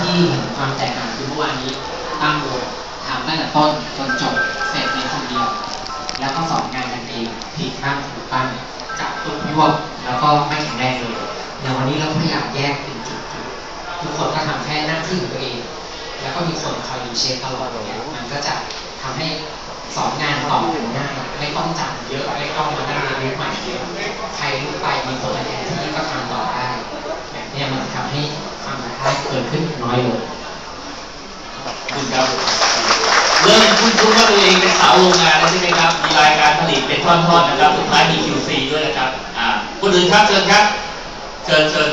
ที่เห็นความแตกต่างคือเมื่อวานนี้ตั้งวงทำตั้งแต่ต้นจนจบเสร็จในคนเดียว แล้วก็สอนงานกันเองผิดบ้างถูกบ้างจับตุ้ยวบแล้วก็ไม่แข็งแรงเลยในวันนี้เราพยายามแยกเป็นจุดๆทุกคนก็ทำแค่หน้าที่ของตัวเอง แล้วก็มีคนคอยดูเช็คตลอดเนี่ยมันก็จะทำให้สอนงานต่อกันง่ายไม่ต้องจับเยอะไม่ต้องมานั่งเรียนใหม่เยอะใครรู้ไปมีคนแทนที่ก็ทำต่อ ให้ความท้าทายเกิดขึ้นน้อยลงขอบคุณครับเริ่มคุ้นคุ้นว่าตัวเองเป็นสาวโรงงานแล้วใช่ไหมครับ มีรายการผลิตเป็นท่อนๆนะครับ สุดท้ายมี QC ด้วยนะครับอ่าคนอื่นครับเชิญครับ เชิญเชิญ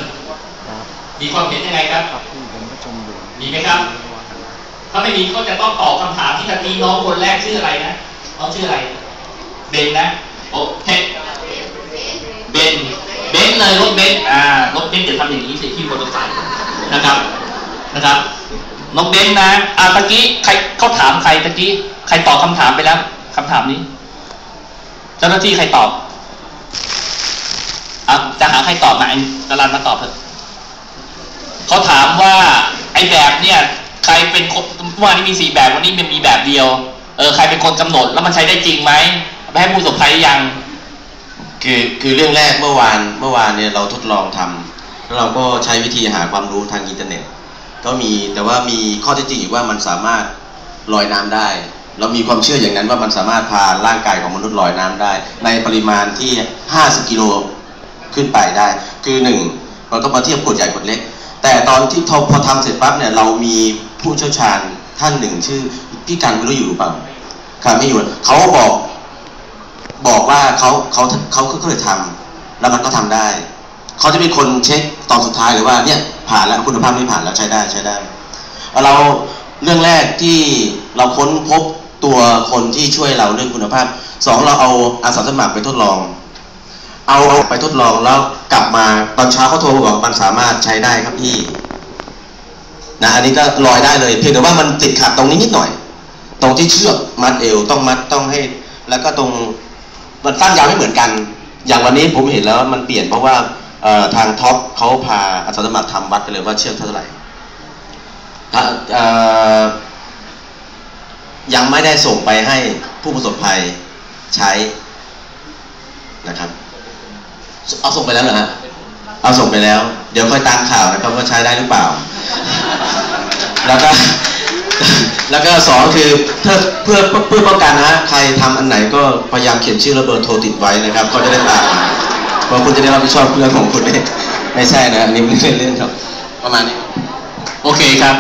มีความเห็นยังไงครับมีไหมครับ ถ้าไม่มีก็จะต้องตอบคำถามที่ตะกี้น้องคนแรกชื่ออะไรนะน้องชื่ออะไร เบนนะ โอเค เบน เบนเลยรถเบนอ่ารถเบนจะทำอย่างนี้สิที่มอเตอร์ไซค์นะครับนะครับน้องเบนนะอ่าตะกี้ใครเขาถามใครตะกี้ใครตอบคำถามไปแล้วคำถามนี้ เจ้าหน้าที่ใครตอบอะจะหาใครตอบมาไอ้กรันมาตอบเถอะเขาถามว่าไอ้แบบเนี่ยใครเป็นคนเมื่อวานนี้มีสี่แบบวันนี้มันมีแบบเดียวเออใครเป็นคนกำหนดแล้วมันใช้ได้จริงไหมไปให้ผู้ประสบภัยหรือยัง คือคือเรื่องแรกเมื่อวานเมื่อวานเนี่ยเราทดลองทำแล้วเราก็ใช้วิธีหาความรู้ทางอินเทอร์เน็ต ก็มีแต่ว่ามีข้อเท็จจริงอยู่ว่ามันสามารถลอยน้ำได้ เรามีความเชื่ออย่างนั้นว่ามันสามารถพาร่างกายของมนุษย์ลอยน้ำได้ ในปริมาณที่ 50 กิโลขึ้นไปได้ คือหนึ่งมันก็มาเทียบขวดใหญ่ขวดเล็ก แต่ตอนที่พอทำเสร็จปั๊บเนี่ยเรามีผู้เชี่ยวชาญท่านหนึ่งชื่อพี่กันไม่รู้อยู่หรือเปล่าครับไม่อยู่เขาบอก บอกว่าเขาเขาเขาเขาเคยทำแล้วมันก็ทำได้ เขาจะเป็นคนเช็คตอนสุดท้ายเลยว่าเนี่ยผ่านแล้วคุณภาพนี้ผ่านแล้วใช้ได้ใช้ได้ เราเรื่องแรกที่เราค้นพบตัวคนที่ช่วยเราเรื่องคุณภาพสองเราเอาอาสาสมัครไปทดลอง เอาไปทดลองแล้วกลับมาตอนเช้าเขาโทรบอกมันสามารถใช้ได้ครับพี่นะอันนี้ก็ลอยได้เลย เพียงแต่ว่ามันติดขัดตรงนี้นิดหน่อย ตรงที่เชือกมัดเอวต้องมัดต้องให้ แล้วก็ตรง มันสั้นยาวไม่เหมือนกัน อย่างวันนี้ผมเห็นแล้วมันเปลี่ยนเพราะว่าทางท็อปเขาพาอาสาสมัครทำวัดไปเลยว่าเชือกเท่าไหร่ยังไม่ได้ส่งไปให้ผู้ประสบภัยใช้นะครับ เอาส่งไปแล้วเหรอฮะเอาส่งไปแล้ว เดี๋ยวค่อยตามข่าวนะครับว่าใช้ได้หรือเปล่า แล้วก็ แล้วก็สองคือเพื่อเพื่อเพื่อป้องกันนะฮะใครทำอันไหนก็พยายามเขียนชื่อระเบิดโทรติดไว้นะครับ ก็จะได้ตามมาเพราะคุณจะได้รับผิดชอบเรื่องของคุณเองไม่ใช่นะอันนี้ไม่ใช่เรื่องครับ ประมาณนี้โอเคครับ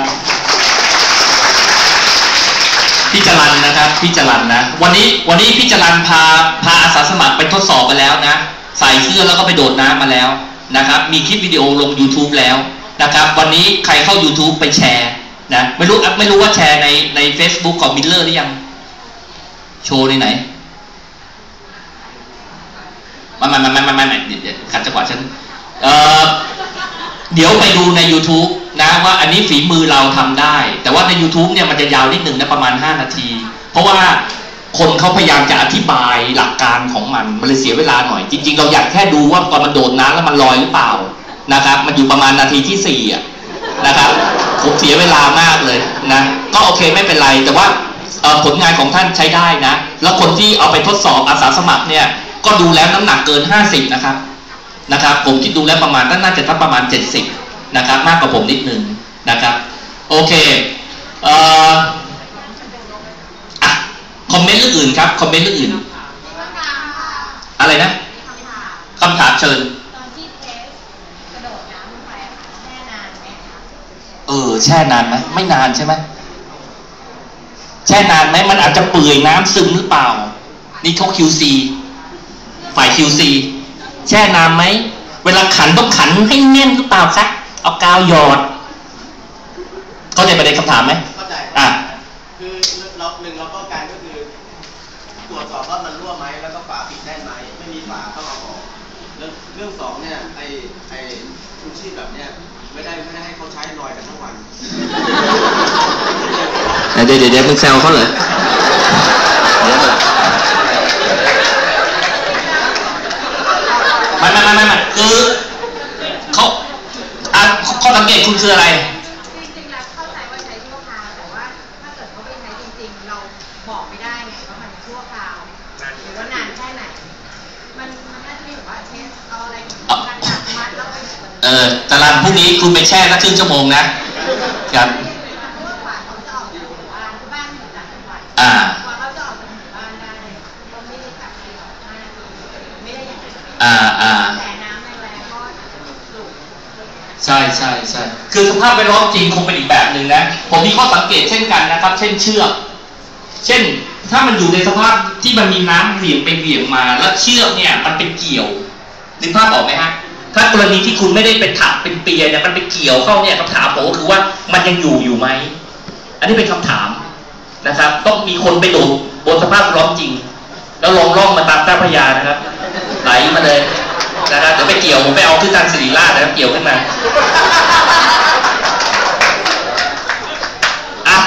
พี่จรันนะครับพี่จรันนะ วันนี้วันนี้พี่จรันพาพาอาสาสมัครไปทดสอบไปแล้วนะ ใส่เสื้อแล้วก็ไปโดดน้ำมาแล้วนะครับ มีคลิปวิดีโอลง YouTube แล้วนะครับ วันนี้ใครเข้า YouTube ไปแชร์ นะไม่รู้ไม่รู้ว่าแชร์ในใน Facebook ของมิลเลอร์หรือยัง โชว์ในไหนมามามามามามาเดี๋ยวขัดจังหวะฉันเออเดี๋ยวไปดูใน YouTube นะว่าอันนี้ฝีมือเราทำได้ แต่ว่าใน YouTube เนี่ยมันจะยาวนิดหนึ่งนะประมาณ 5 นาที เพราะว่าคนเขาพยายามจะอธิบายหลักการของมัน มันเลยเสียเวลาหน่อย จริง ๆ เราอยากแค่ดูว่าตอนมันโดดน้ำแล้วมันลอยหรือเปล่านะครับ มันอยู่ประมาณนาทีที่4อะนะครับ ผมเสียเวลามากเลยนะก็โอเคไม่เป็นไร แต่ว่าผลงานของท่านใช้ได้นะ แล้วคนที่เอาไปทดสอบอาสาสมัครเนี่ย ก็ดูแล้วน้ำหนักเกิน 50 นะครับนะครับ ผมคิดดูแล้วประมาณน่าจะทักประมาณ 70 นะครับ มากกว่าผมนิดนึงนะครับ โอเคเอ่ออะคอมเมนต์เรื่องอื่นครับ คอมเมนต์เรื่องอื่น อะไรนะคำถามเชิญ ตอนที่เทสกระโดดน้ำลงไปอะค่ะแช่นานไหมคะ เออแช่นานไหมไม่นานใช่ไหมแช่นานไหมมันอาจจะเปื่อยน้ำซึมหรือเปล่า นี่เขา QC ฝ่าย QC แช่นานไหมเวลาขันต้องขันให้แน่นหรือเปล่าครับเอากาวหยอดเข้าใจประเด็นคำถามไหมเข้าใจอะคือเราหนึ่งเราป้องกันก็คือ ตรวจสอบว่ามันรั่วไหมแล้วก็ฝาปิดแน่นไหมไม่มีฝาต้องเอาออกแล้วเรื่องสองเนี่ยไอไอชูชีพแบบเนี้ย ไม่ได้ไม่ได้ให้เขาใช้ลอยกันทั้งวันเดี๋ยวเดี๋ยวเดี๋ยวมึงแซวเขาเหรอไม่ไม่ไม่ไม่ไม่คือเขาอะข้อสังเกตคุณคืออะไร จริงๆแล้ว ตลาดพรุ่งนี้คุณไปแช่สักครึ่งชั่วโมงนะครับอ่าอ่าอ่าใช่ใช่ใช่คือสภาพแวดล้อมจริงคงเป็นอีกแบบหนึ่งนะ ผมมีข้อสังเกตเช่นกันนะครับ เช่นเชือก เช่นถ้ามันอยู่ในสภาพที่มันมีน้ำเหวี่ยงไปเหวี่ยงมา แล้วเชือกเนี่ย มันเป็นเกี่ยวนึกภาพออกไหมฮะ ถ้ากรณีที่คุณไม่ได้เป็นถักเป็นเปียเนี่ยมันไปเกี่ยวเข้าเนี่ยคำถามผมก็คือว่ามันยังอยู่อยู่ไหมอันนี้เป็นคำถามนะครับ ต้องมีคนไปดูบนสภาพแวดล้อมจริง แล้วลองล่องมาตามเจ้าพยานะครับไหลมาเลยนะครับเดี๋ยวไปเกี่ยวผมไปเอาขึ้นทางสิริราชนะครับเกี่ยวขึ้นมาอะ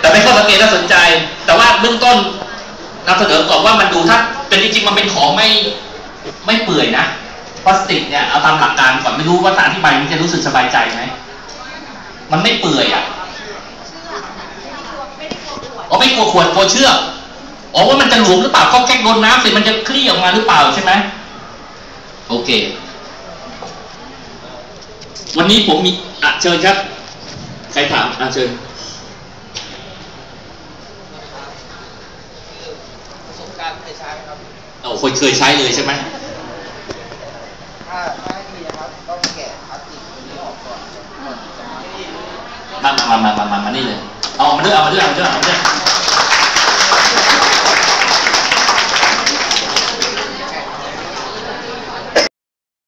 แต่เป็นข้อสังเกตน่าสนใจ แต่ว่าเบื้องต้นนำเสนอก่อนว่ามันดูถ้าเป็นจริงๆมันเป็นของไม่ ไม่เปื่อยนะพลาสติกเนี่ยเอาตามหลักการก่อนไม่รู้ว่าถ้าอธิบายมันจะรู้สึกสบายใจไหมมันไม่เปื่อยอะอ๋อไม่กลัวขวดกลัวเชือกอ๋อว่ามันจะหลวมหรือเปล่าก็แค่โดนน้ำเสร็จมันจะคลี่ออกมาหรือเปล่าใช่ไหมโอเค วันนี้ผมมีอะเชิญครับ ใครถามอะเชิญประสบการณ์เคยใช้ครับเอาคนเคยใช้เลยใช่ไหม ถ้าถ้าให้ดีนะครับต้องแกะพลาสติกนี้ออกก่อนก่อนที่จะมามามามามามามามานี่เลย เอามาด้วยเอามาด้วยเอามาด้วยเอามาด้วย